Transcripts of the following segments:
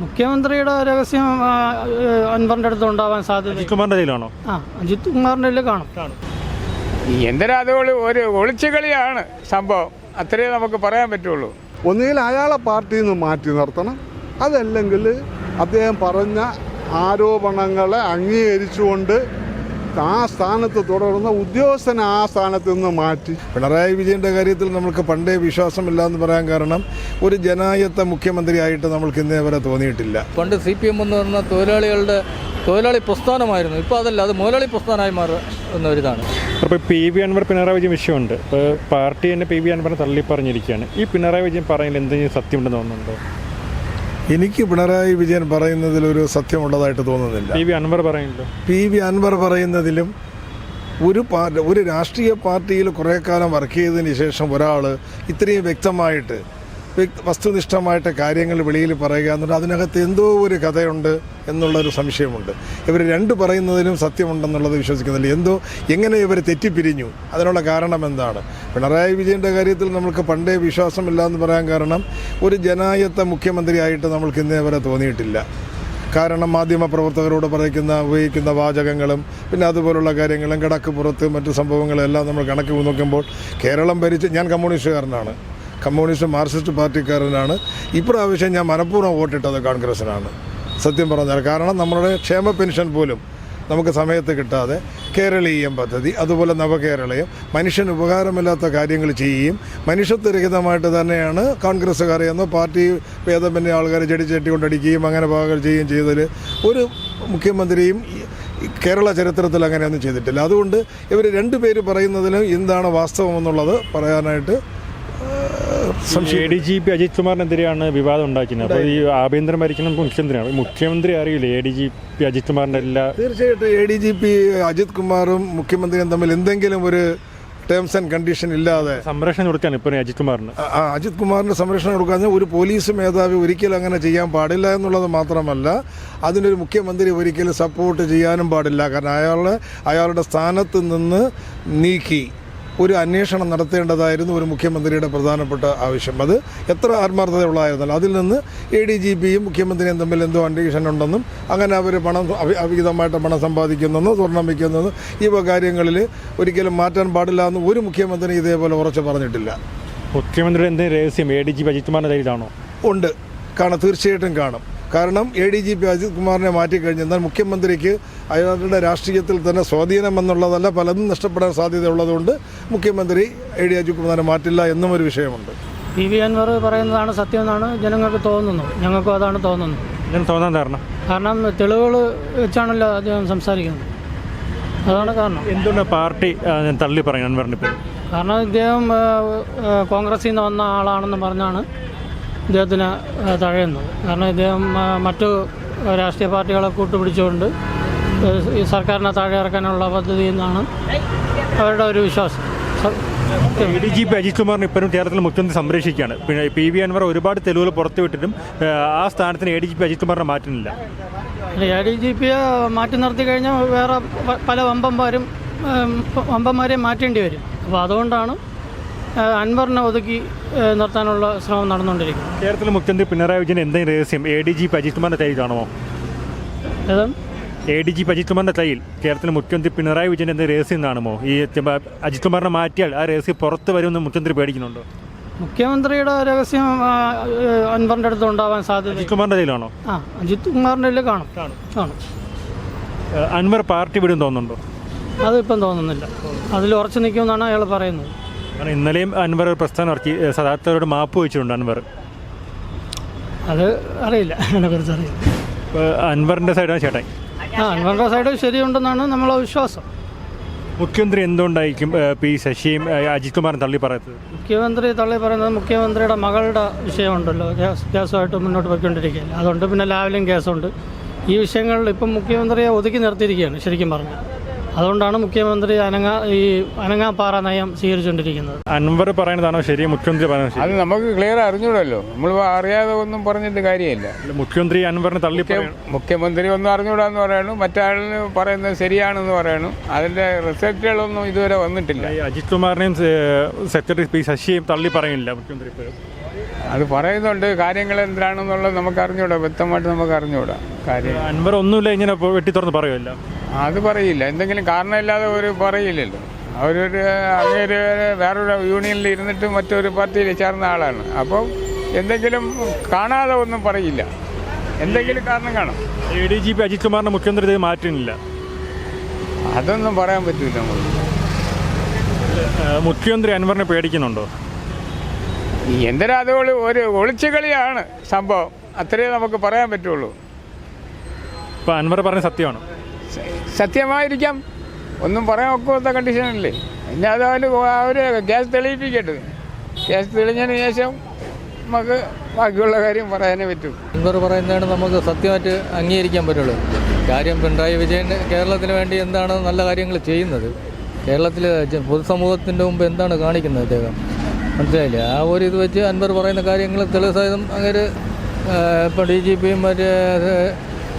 മുഖ്യമന്ത്രിയുടെ രഹസ്യം അൻവറിന്റെ അടുത്ത് ഉണ്ടാവാൻ സാധ്യത അജിത് കുമാറിന്റെ കയ്യിലാണോ? ആ അജിത് കുമാറിന്റെ കാണും. എന്തിനാ അത് ഒരു ഒളിച്ചുകളിയാണ് സംഭവം? അത്രേ നമുക്ക് പറയാൻ പറ്റുള്ളൂ. ഒന്നുകിൽ അയാളെ പാർട്ടിയിൽ നിന്ന് മാറ്റി നിർത്തണം. അതല്ലെങ്കിൽ അദ്ദേഹം പറഞ്ഞ ആരോപണങ്ങളെ അംഗീകരിച്ചുകൊണ്ട് ആ സ്ഥാനത്ത് തുടർന്ന് ഉദ്യോഗസ്ഥനെ ആ സ്ഥാനത്ത് നിന്ന് മാറ്റി. പിണറായി വിജയന്റെ കാര്യത്തിൽ നമുക്ക് പണ്ടേ വിശ്വാസമില്ല എന്ന് പറയാൻ കാരണം ഒരു ജനായത്ത മുഖ്യമന്ത്രിയായിട്ട് നമ്മൾക്ക് ഇന്നേ വരെ തോന്നിയിട്ടില്ല. പണ്ട് സി പി എം എന്ന് പറഞ്ഞ തൊഴിലാളികളുടെ തൊഴിലാളി പ്രസ്ഥാനമായിരുന്നു. ഇപ്പോൾ അതല്ല അത് മുതലാളി പ്രസ്ഥാനമായി മാറുന്ന ഒരിതാണ്. അപ്പോൾ പി വി അൻവർ പിണറായി വിജയൻ വിഷയമുണ്ട്. ഇപ്പോൾ പാർട്ടി തന്നെ പി വി അൻവറിനെ തള്ളി പറഞ്ഞിരിക്കുകയാണ് ഈ പിണറായി വിജയൻ പറയുന്നത് എന്തെങ്കിലും സത്യമുണ്ടെന്ന് തോന്നുന്നുണ്ടോ? എനിക്ക് പിണറായി വിജയൻ പറയുന്നതിൽ ഒരു സത്യമുള്ളതായിട്ട് തോന്നുന്നില്ല. പി വി അൻവർ പറയുന്നല്ലോ പി വി അൻവർ പറയുന്നതിലും ഒരു പാർട്ടി ഒരു രാഷ്ട്രീയ പാർട്ടിയിൽ കുറേ കാലം വർക്ക് ചെയ്തതിന് ശേഷം ഒരാൾ ഇത്രയും വ്യക്തമായിട്ട് വ്യക്ത- വസ്തുനിഷ്ഠമായിട്ട് കാര്യങ്ങൾ വെളിയിൽ പറയുക എന്നുണ്ട്. അതിനകത്ത് എന്തോ ഒരു കഥയുണ്ട് എന്നുള്ളൊരു സംശയമുണ്ട്. ഇവർ രണ്ട് പറയുന്നതിലും സത്യമുണ്ടെന്നുള്ളത് വിശ്വസിക്കുന്നില്ല. എന്തോ എങ്ങനെ ഇവർ തെറ്റിപ്പിരിഞ്ഞു? അതിനുള്ള കാരണം എന്താണ്? പിണറായി വിജയന്റെ കാര്യത്തിൽ നമുക്ക് പണ്ടേ വിശ്വാസമില്ല എന്ന് പറയാൻ കാരണം ഒരു ജനായത്ത മുഖ്യമന്ത്രിയായിട്ട് നമ്മൾക്ക് ഇന്നേ വരെ തോന്നിയിട്ടില്ല. കാരണം മാധ്യമപ്രവർത്തകരോട് പറയുന്ന ഉപയോഗിക്കുന്ന വാചകങ്ങളും പിന്നെ അതുപോലുള്ള കാര്യങ്ങളും കിടക്ക് പുറത്ത് മറ്റു സംഭവങ്ങളെല്ലാം നമ്മൾ കണക്ക് നോക്കുമ്പോൾ കേരളം ഭരിച്ച് ഞാൻ കമ്മ്യൂണിസ്റ്റുകാരനാണ്. കമ്മ്യൂണിസ്റ്റ് മാർക്സിസ്റ്റ് പാർട്ടിക്കാരനാണ്. ഇപ്രാവശ്യം ഞാൻ മനഃപൂർവം വോട്ടിട്ടത് കോൺഗ്രസിനാണ്. സത്യം പറഞ്ഞാൽ കാരണം നമ്മളുടെ ക്ഷേമ പെൻഷൻ പോലും നമുക്ക് സമയത്ത് കിട്ടാതെ കേരളീയം പദ്ധതി അതുപോലെ നവകേരളയും മനുഷ്യന് ഉപകാരമില്ലാത്ത കാര്യങ്ങൾ ചെയ്യുകയും മനുഷ്യത്വരഹിതമായിട്ട് തന്നെയാണ് കോൺഗ്രസ്സുകാർ എന്നോ പാർട്ടി ഭേദമന്യ ആൾക്കാർ ചെടിച്ചട്ടി കൊണ്ടടിക്കുകയും അങ്ങനെ ഭാഗങ്ങൾ ചെയ്യുകയും ചെയ്തതിൽ ഒരു മുഖ്യമന്ത്രിയും കേരള ചരിത്രത്തിൽ അങ്ങനെയൊന്നും ചെയ്തിട്ടില്ല. അതുകൊണ്ട് ഇവർ രണ്ടുപേര് പറയുന്നതിലും എന്താണ് വാസ്തവമെന്നുള്ളത് പറയാനായിട്ട് ഡി ജി പി അജിത് കുമാറിനെതിരെയാണ് വിവാദം ഉണ്ടാക്കുന്നത് അപ്പോൾ ഈ ആഭ്യന്തരം ഭരിക്കുന്ന മുഖ്യമന്ത്രിയാണ്. മുഖ്യമന്ത്രി അറിയില്ലേ A D G P Ajith കുമാറിന്റെ എല്ലാ തീർച്ചയായിട്ടും A D G P Ajith കുമാറും മുഖ്യമന്ത്രിയും തമ്മിൽ എന്തെങ്കിലും ഒരു ടേംസ് ആൻഡ് കണ്ടീഷൻ ഇല്ലാതെ സംരക്ഷണം കൊടുക്കാൻ ഇപ്പോൾ അജിത് കുമാറിന്. ആ, അജിത് കുമാറിന് സംരക്ഷണം കൊടുക്കാൻ ഒരു പോലീസ് മേധാവി ഒരിക്കലും അങ്ങനെ ചെയ്യാൻ പാടില്ല എന്നുള്ളത് മാത്രമല്ല അതിനൊരു മുഖ്യമന്ത്രി ഒരിക്കലും സപ്പോർട്ട് ചെയ്യാനും പാടില്ല. കാരണം അയാളെ അയാളുടെ സ്ഥാനത്ത് നിന്ന് നീക്കി. ഒരു അന്വേഷണം നടത്തേണ്ടതായിരുന്നു ഒരു മുഖ്യമന്ത്രിയുടെ പ്രധാനപ്പെട്ട ആവശ്യം. അത് എത്ര ആത്മാർത്ഥതയുള്ളതായിരുന്നല്ലോ അതിൽ നിന്ന് എ ഡി ജി പിയും മുഖ്യമന്ത്രിയും തമ്മിൽ എന്തോ അന്വേഷണം ഉണ്ടെന്നും അങ്ങനെ അവർ പണം അവി- അവിഹിതമായിട്ട് പണം സമ്പാദിക്കുന്നെന്നും സ്വർണം വയ്ക്കുന്നെന്നും ഈ കാര്യങ്ങളിൽ ഒരിക്കലും മാറ്റാൻ പാടില്ല എന്ന് ഒരു മുഖ്യമന്ത്രി ഇതേപോലെ ഉറച്ചു പറഞ്ഞിട്ടില്ല. മുഖ്യമന്ത്രിയുടെ എന്തെങ്കിലും രഹസ്യം? A D G P Ajith കുമാറിന്റെ ഉണ്ട്. കാണാം. തീർച്ചയായിട്ടും കാണും. കാരണം A D G P Ajith കുമാറിനെ മാറ്റിക്കഴിഞ്ഞു എന്നാൽ മുഖ്യമന്ത്രിക്ക് അയാളുടെ രാഷ്ട്രീയത്തിൽ തന്നെ സ്വാധീനം എന്നുള്ളതല്ല പലതും നഷ്ടപ്പെടാൻ സാധ്യതയുള്ളതുകൊണ്ട് മുഖ്യമന്ത്രി എ ഡി അജിത് കുമാറിനെ മാറ്റില്ല എന്നും ഒരു വിഷയമുണ്ട്. പി വി അൻവർ പറയുന്നതാണ് സത്യമെന്നാണ് ജനങ്ങൾക്ക് തോന്നുന്നു. ഞങ്ങൾക്കും അതാണ് തോന്നുന്നത് തോന്നാൻ കാരണം? കാരണം തെളിവുകൾ വെച്ചാണല്ലോ അദ്ദേഹം സംസാരിക്കുന്നത്. അതാണ് കാരണം. എന്തുകൊണ്ട് പാർട്ടി തള്ളി പറയും കാരണം ഇദ്ദേഹം കോൺഗ്രസിൽ നിന്ന് വന്ന ആളാണെന്ന് പറഞ്ഞാണ് ഇദ്ദേഹത്തിന് തഴയുന്നത് കാരണം ഇദ്ദേഹം മറ്റു രാഷ്ട്രീയ പാർട്ടികളെ കൂട്ടുപിടിച്ചുകൊണ്ട് ഈ സർക്കാരിനെ താഴെ ഇറക്കാനുള്ള പദ്ധതി എന്നാണ് അവരുടെ ഒരു വിശ്വാസം. ഡി ജി പി അജിത് കുമാറിന് ഇപ്പോഴും കേരളത്തിൽ മുഖ്യമന്ത്രി സംരക്ഷിക്കുകയാണ്. പിന്നെ പി വി അൻവർ ഒരുപാട് തെളിവുകൾ പുറത്തുവിട്ടിട്ടും ആ, സ്ഥാനത്തിന് A D G P Ajith കുമാറിനെ മാറ്റുന്നില്ല. എ ഡി ജി പിയെ മാറ്റി നിർത്തി കഴിഞ്ഞാൽ വേറെ പല വമ്പന്മാരും വമ്പന്മാരെയും വമ്പന്മാരെ മാറ്റേണ്ടി വരും. അപ്പോൾ അതുകൊണ്ടാണ് അൻവറിനെ ഒതുക്കി നിർത്താനുള്ള ശ്രമം നടന്നുകൊണ്ടിരിക്കും കേരളത്തിലെ മുഖ്യമന്ത്രി പിണറായി വിജയൻ എന്തെങ്കിലും രഹസ്യം? A D G P Ajith കുമാറിന്റെ കയ്യിൽ കാണുമോ? എ ഡി ജി അജിത് കുമാറിന്റെ കയ്യിൽ കേരളത്തിലെ മുഖ്യമന്ത്രി പിണറായി വിജയൻ എന്തെങ്കിലും രഹസ്യം കാണുമോ? ഈ അജിത്കുമാറിനെ അജിത് കുമാറിനെ മാറ്റിയാൽ ആ രഹസ്യം പുറത്ത് വരുമെന്ന് മുഖ്യമന്ത്രി പേടിക്കുന്നുണ്ടോ? മുഖ്യമന്ത്രിയുടെ രഹസ്യം അൻവറിന്റെ അൻവറിന്റെ അടുത്ത് ഉണ്ടാവാൻ സാധ്യത അജിത് കുമാറിന്റെ കയ്യിലാണോ? ആ അജിത് കുമാറിന്റെ കയ്യിൽ കാണും. കാണും. അൻവർ പാർട്ടി വിടും തോന്നുന്നുണ്ടോ? അതിപ്പം തോന്നുന്നില്ല. അതിൽ ഉറച്ചു നിൽക്കുമെന്നാണ് അയാൾ പറയുന്നത്. കാരണം ഇന്നലെയും അൻവർ പ്രസ്ഥാനം ഇറക്കി. സദാർത്ഥരോട് മാപ്പ് വെച്ചിട്ടുണ്ട് അൻവർ. അത് അറിയില്ല. അതിനെക്കുറിച്ച് അറിയില്ല. ഇപ്പോൾ അൻവറിന്റെ സൈഡാണ് ചേട്ടൻ. ആ അൻവറിന്റെ സൈഡ് ശരിയുണ്ടെന്നാണ് നമ്മളെ വിശ്വാസം. മുഖ്യമന്ത്രി എന്തുകൊണ്ടായിരിക്കും പി ശശിയും അജിത് കുമാറും തള്ളി പറയുന്നത്? മുഖ്യമന്ത്രി തള്ളി പറയുന്നത് മുഖ്യമന്ത്രിയുടെ മകളുടെ വിഷയമുണ്ടല്ലോ. കേസ് കേസുമായിട്ട് മുന്നോട്ട് പോയിക്കൊണ്ടിരിക്കുകയല്ല അതുകൊണ്ട് പിന്നെ ലാവലും കേസുണ്ട് ഈ വിഷയങ്ങളിൽ ഇപ്പം മുഖ്യമന്ത്രിയെ ഒതുക്കി നിർത്തിയിരിക്കുകയാണ് ശരിക്കും പറഞ്ഞാൽ. അതുകൊണ്ടാണ് മുഖ്യമന്ത്രി അനങ്ങാ ഈ അനങ്ങാപ്പാറ നയം സ്വീകരിച്ചുകൊണ്ടിരിക്കുന്നത്. അൻവർ പറയുന്നതാണോ ശരി? മുഖ്യമന്ത്രി പറയുന്നത് അത് നമുക്ക് ക്ലിയർ അറിഞ്ഞൂടല്ലോ. നമ്മൾ അറിയാതെ ഒന്നും പറഞ്ഞിട്ട് കാര്യമില്ല. മുഖ്യമന്ത്രി അൻവറിനെ തള്ളി മുഖ്യമന്ത്രി ഒന്നും അറിഞ്ഞൂടാന്ന് പറയണു. മറ്റാളിന് പറയുന്നത് ശരിയാണെന്ന് പറയണു. അതിന്റെ റിസൾട്ടുകളൊന്നും ഇതുവരെ വന്നിട്ടില്ല. അജിത് കുമാറിനെയും സെക്രട്ടറി പി ശശിയെയും തള്ളി പറയുന്നില്ല മുഖ്യമന്ത്രി അത് പറയുന്നുണ്ട്. കാര്യങ്ങൾ എന്താണെന്നുള്ളത് നമുക്ക് അറിഞ്ഞൂടാ. വ്യക്തമായിട്ട് നമുക്ക് അറിഞ്ഞൂടാ. കാര്യം അൻവർ ഒന്നുമില്ല ഇങ്ങനെ വെട്ടി തുറന്ന് പറയുമല്ലോ. അത് പറയില്ല. എന്തെങ്കിലും കാരണമില്ലാതെ ഒരു പറയില്ലല്ലോ. അവരൊരു അങ്ങേര് വേറൊരു യൂണിയനിൽ ഇരുന്നിട്ട് മറ്റൊരു പാർട്ടിയിൽ ചേർന്ന ആളാണ്. അപ്പോൾ എന്തെങ്കിലും കാണാതെ ഒന്നും പറയില്ല. എന്തെങ്കിലും കാരണം കാണും. A D G P Ajith കുമാറിനെ മുഖ്യമന്ത്രി ഇത് മാറ്റുന്നില്ല അതൊന്നും പറയാൻ പറ്റില്ല നമ്മൾ മുഖ്യമന്ത്രി അൻവറിനെ പേടിക്കുന്നുണ്ടോ? എന്തിനാ അത് ഒരു ഒളിച്ചുകളിയാണ് സംഭവം. അത്രയേ നമുക്ക് പറയാൻ പറ്റുള്ളൂ. ഇപ്പൊ അൻവർ പറഞ്ഞ സത്യമാണ്? സത്യമായിരിക്കാം. ഒന്നും പറയാൻ ഒക്കാത്ത കണ്ടീഷനല്ലേ പിന്നെ അതായാലും അവർ ഗ്യാസ് തെളിയിപ്പിക്കട്ടെ. ഗ്യാസ് തെളിഞ്ഞതിന് ശേഷം നമുക്ക് ബാക്കിയുള്ള കാര്യം പറയാനേ പറ്റും. ഇവർ പറയുന്നതാണ് നമുക്ക് സത്യമായിട്ട് അംഗീകരിക്കാൻ പറ്റുള്ളൂ. കാര്യം പിണറായി വിജയൻ കേരളത്തിന് വേണ്ടി എന്താണ് നല്ല കാര്യങ്ങൾ ചെയ്യുന്നത്? കേരളത്തിൽ പൊതുസമൂഹത്തിന്റെ മുമ്പ് എന്താണ് കാണിക്കുന്നത് അദ്ദേഹം മനസ്സിലായില്ലേ? ആ ഒരു ഇത് വെച്ച് അൻവർ പറയുന്ന കാര്യങ്ങൾ തെളിവ് സഹിതം അങ്ങനെ ഇപ്പോൾ ഡി ജി പിയും മറ്റേ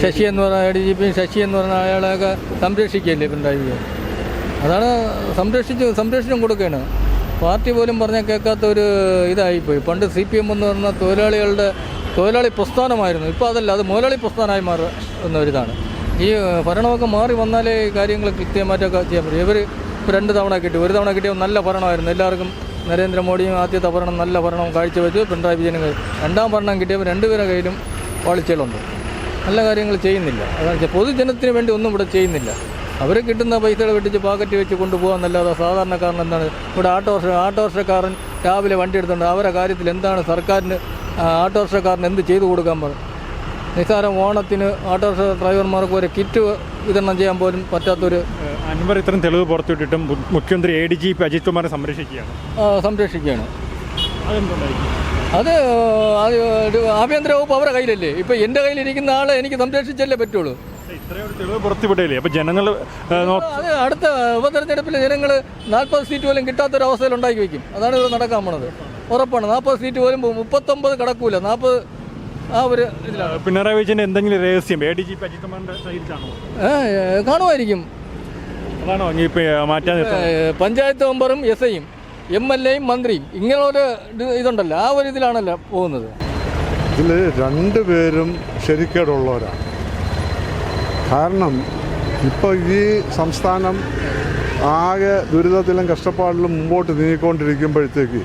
ശശി എന്ന് പറഞ്ഞ ഡി ജി പിയും ശശി എന്ന് പറഞ്ഞ അയാളെയൊക്കെ സംരക്ഷിക്കുകയല്ലേ പിണറായി വിജയൻ? അതാണ് സംരക്ഷിച്ച് സംരക്ഷണം കൊടുക്കുകയാണ്. പാർട്ടി പോലും പറഞ്ഞാൽ കേൾക്കാത്ത ഒരു ഇതായിപ്പോയി. പണ്ട് സി പി എം എന്ന് പറഞ്ഞ തൊഴിലാളികളുടെ തൊഴിലാളി പ്രസ്ഥാനമായിരുന്നു. ഇപ്പോൾ അതല്ല അത് മുതലാളി പ്രസ്ഥാനമായി മാറുക എന്നൊരിതാണ് ഈ ഭരണമൊക്കെ മാറി വന്നാലേ കാര്യങ്ങൾ കൃത്യമായിട്ടൊക്കെ ചെയ്യാൻ പറ്റും. ഇവർ രണ്ട് തവണ കിട്ടി. ഒരു തവണ കിട്ടിയ നല്ല ഭരണമായിരുന്നു. എല്ലാവർക്കും നരേന്ദ്രമോദിയും ആദ്യത്തെ ഭരണം നല്ല ഭരണം കാഴ്ചവെച്ചു. പിണറായി വിജയനും രണ്ടാം ഭരണം കിട്ടിയപ്പോൾ രണ്ടുപേരുടെ കയ്യിലും വാളിച്ചകളുണ്ട് നല്ല കാര്യങ്ങൾ ചെയ്യുന്നില്ല. അതാണ് പൊതുജനത്തിന് വേണ്ടി ഒന്നും ഇവിടെ ചെയ്യുന്നില്ല. അവർ കിട്ടുന്ന പൈസകൾ വെട്ടിച്ച് പാക്കറ്റ് വെച്ച് കൊണ്ടുപോകാമെന്നല്ലാതെ സാധാരണക്കാരൻ എന്താണ്? ഇവിടെ ആട്ടോറിക്ഷ ആട്ടോറിക്ഷക്കാരൻ രാവിലെ വണ്ടി എടുത്തുണ്ട് അവരുടെ കാര്യത്തിൽ എന്താണ് സർക്കാരിന് ആട്ടോറിക്ഷക്കാരന് എന്ത് ചെയ്തു കൊടുക്കാൻ പറഞ്ഞു നിസ്സാരം ഓണത്തിന് ഓട്ടോറിക്ഷ ഡ്രൈവർമാർക്ക് ഒരു കിറ്റ് വിതരണം ചെയ്യാൻ പോലും പറ്റാത്തൊരു അൻവർ ഇത്രയും തെളിവ് പുറത്തുവിട്ടിട്ടും മുഖ്യമന്ത്രി A D G P Ajith കുമാറിനെ സംരക്ഷിക്കുകയാണ്. സംരക്ഷിക്കുകയാണ്. അതെന്തുണ്ടായിരിക്കും? അത് ആഭ്യന്തര വകുപ്പ് അവരുടെ കയ്യിലല്ലേ? ഇപ്പം എന്റെ കയ്യിലിരിക്കുന്ന ആളെ എനിക്ക് സംരക്ഷിച്ചല്ലേ പറ്റുള്ളൂ. പുറത്തുവിടയില്ലേ? അപ്പൊ ജനങ്ങൾ അത് അടുത്ത ഉപതെരഞ്ഞെടുപ്പിൽ ജനങ്ങൾ നാൽപ്പത് സീറ്റ് പോലും കിട്ടാത്തൊരവസ്ഥയിൽ ഉണ്ടാക്കി വെക്കും. അതാണ് ഇവിടെ നടക്കാൻ പോണത്. ഉറപ്പാണ്. നാൽപ്പത് സീറ്റ് പോലും മുപ്പത്തൊമ്പത് കടക്കൂല. നാൽപ്പത് ആ ഒരു ഇതിലാണ്. പിണറായി വിജയന്റെ എന്തെങ്കിലും രഹസ്യം? A D G P Ajith കാണുമായിരിക്കും. അതാണോ? മാറ്റാൻ പഞ്ചായത്ത് മെമ്പറും എസ് ഐയും. എം എൽ എയും മന്ത്രിയും ഇങ്ങനെ ഒരു ഇത് ഇതുണ്ടല്ലോ ആ ഒരു ഇതിലാണല്ലോ പോകുന്നത്. ഇതിൽ രണ്ടുപേരും ശരിക്കേടുള്ളവരാണ്. കാരണം ഇപ്പോൾ ഈ സംസ്ഥാനം ആകെ ദുരിതത്തിലും കഷ്ടപ്പാടിലും മുമ്പോട്ട് നീങ്ങിക്കൊണ്ടിരിക്കുമ്പോഴത്തേക്ക്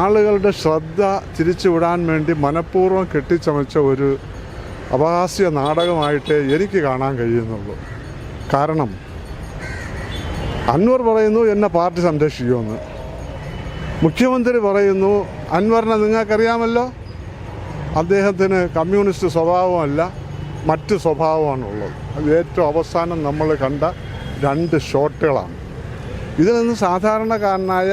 ആളുകളുടെ ശ്രദ്ധ തിരിച്ചുവിടാൻ വേണ്ടി മനഃപൂർവം കെട്ടിച്ചമച്ച ഒരു അപഹാസ്യ നാടകമായിട്ടേ എനിക്ക് കാണാൻ കഴിയുന്നുള്ളൂ. കാരണം അൻവർ പറയുന്നു എന്നെ പാർട്ടി സംരക്ഷിക്കുമെന്ന്. മുഖ്യമന്ത്രി പറയുന്നു അൻവറിനെ നിങ്ങൾക്കറിയാമല്ലോ അദ്ദേഹത്തിന് കമ്മ്യൂണിസ്റ്റ് സ്വഭാവമല്ല മറ്റ് സ്വഭാവമാണുള്ളത്. അത് ഏറ്റവും അവസാനം നമ്മൾ കണ്ട രണ്ട് ഷോട്ടുകളാണ്. ഇതിൽ നിന്ന് സാധാരണക്കാരനായ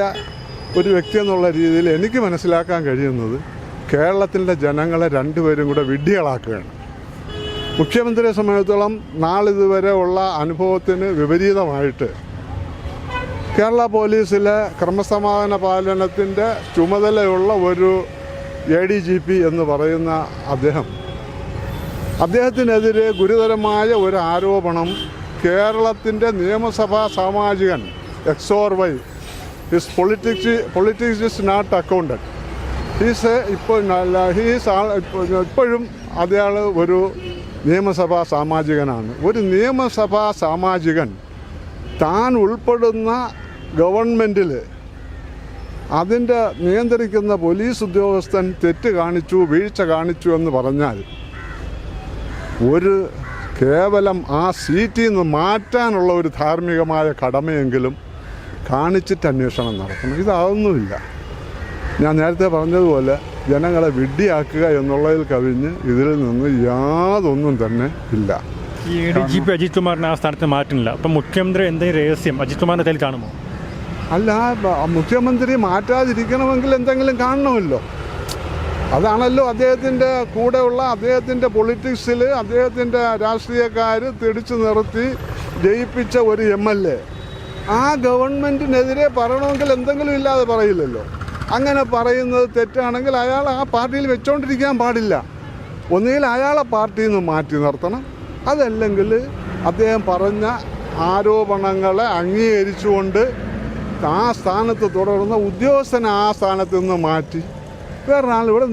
ഒരു വ്യക്തി എന്നുള്ള രീതിയിൽ എനിക്ക് മനസ്സിലാക്കാൻ കഴിയുന്നത് കേരളത്തിന്റെ ജനങ്ങളെ രണ്ടുപേരും കൂടെ വിഡ്ഢികളാക്കുകയാണ്. മുഖ്യമന്ത്രിയെ സംബന്ധിച്ചിടത്തോളം നാളിതുവരെ ഉള്ള അനുഭവത്തിന് വിപരീതമായിട്ട് കേരള പോലീസിലെ ക്രമസമാധാന പാലനത്തിന്റെ ചുമതലയുള്ള ഒരു എ ഡി ജി പി എന്ന് പറയുന്ന അദ്ദേഹം. അദ്ദേഹത്തിനെതിരെ ഗുരുതരമായ ഒരു ആരോപണം കേരളത്തിന്റെ നിയമസഭാ സാമാജികൻ XOR why his politics politics is not accounted he's ഇപ്പോൾ ഹീസ് ഇപ്പോഴും അയാൾ ഒരു നിയമസഭാ സാമാജികനാണ്. ഒരു നിയമസഭാ സാമാജികൻ താൻ ഉൾപ്പെടുന്ന ഗവൺമെന്റിൽ അതിന്റെ നിയന്ത്രിക്കുന്ന പോലീസ് ഉദ്യോഗസ്ഥൻ തെറ്റ് കാണിച്ചു വീഴ്ച കാണിച്ചു എന്ന് പറഞ്ഞാൽ ഒരു കേവലം ആ സീറ്റിൽ നിന്ന് മാറ്റാനുള്ള ഒരു ധാർമ്മികമായ കടമയെങ്കിലും കാണിച്ചിട്ട് അന്വേഷണം നടത്തണം. ഇതൊന്നുമില്ല ഞാൻ നേരത്തെ പറഞ്ഞതുപോലെ ജനങ്ങളെ വിഡ്ഢിയാക്കുക എന്നുള്ളതിൽ കവിഞ്ഞ് ഇതിൽ നിന്ന് യാതൊന്നും തന്നെ ഇല്ല. ഈ ഡി ജി പി അജിത് കുമാറിനെ ആ സ്ഥാനത്ത് മാറ്റുന്നില്ല. അപ്പം മുഖ്യമന്ത്രി എന്തെങ്കിലും രഹസ്യം അജിത് കുമാറിന്റെ കയ്യിൽ കാണുമോ? അല്ല മുഖ്യമന്ത്രി മാറ്റാതിരിക്കണമെങ്കിൽ എന്തെങ്കിലും കാണണമല്ലോ. അതാണല്ലോ അദ്ദേഹത്തിന്റെ കൂടെയുള്ള അദ്ദേഹത്തിന്റെ പൊളിറ്റിക്സിൽ അദ്ദേഹത്തിന്റെ രാഷ്ട്രീയക്കാർ തിടിച്ചു നിർത്തി ജയിപ്പിച്ച ഒരു എം എൽ എ. ആ ഗവൺമെന്റിനെതിരെ പറയണമെങ്കിൽ എന്തെങ്കിലും ഇല്ലാതെ പറയില്ലല്ലോ. അങ്ങനെ പറയുന്നത് തെറ്റാണെങ്കിൽ അയാൾ ആ പാർട്ടിയിൽ വെച്ചോണ്ടിരിക്കാൻ പാടില്ല. ഒന്നുകിൽ അയാളെ പാർട്ടിയിൽ നിന്ന് മാറ്റി നിർത്തണം. അതല്ലെങ്കിൽ അദ്ദേഹം പറഞ്ഞ ആരോപണങ്ങളെ അംഗീകരിച്ചുകൊണ്ട് ആ സ്ഥാനത്ത് തുടർന്ന് ഉദ്യോഗസ്ഥനെ ആ സ്ഥാനത്ത് നിന്ന് മാറ്റി. വേറൊരാൾ ഇവിടെ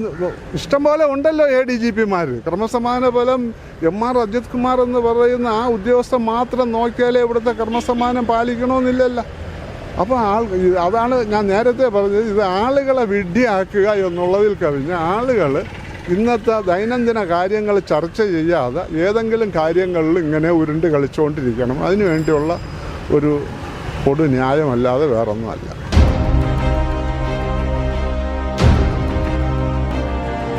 ഇഷ്ടംപോലെ ഉണ്ടല്ലോ എ ഡി ജി പിമാർ ക്രമസമാന ഫലം എം ആർ അജിത് കുമാർ എന്ന് പറയുന്ന ആ ഉദ്യോഗസ്ഥൻ മാത്രം നോക്കിയാലേ ഇവിടുത്തെ ക്രമസമാനം പാലിക്കണമെന്നില്ലല്ലോ. അപ്പോൾ ആൾ അതാണ് ഞാൻ നേരത്തെ പറഞ്ഞത് ഇത് ആളുകളെ വിഡ്ഢിയാക്കുക എന്നുള്ളതിൽ കവിഞ്ഞ് ആളുകൾ ഇന്നത്തെ ദൈനംദിന കാര്യങ്ങൾ ചർച്ച ചെയ്യാതെ ഏതെങ്കിലും കാര്യങ്ങളിൽ ഇങ്ങനെ ഉരുണ്ട് കളിച്ചുകൊണ്ടിരിക്കണം. അതിനു വേണ്ടിയുള്ള ഒരു പൊതു ന്യായമല്ലാതെ വേറൊന്നുമല്ല.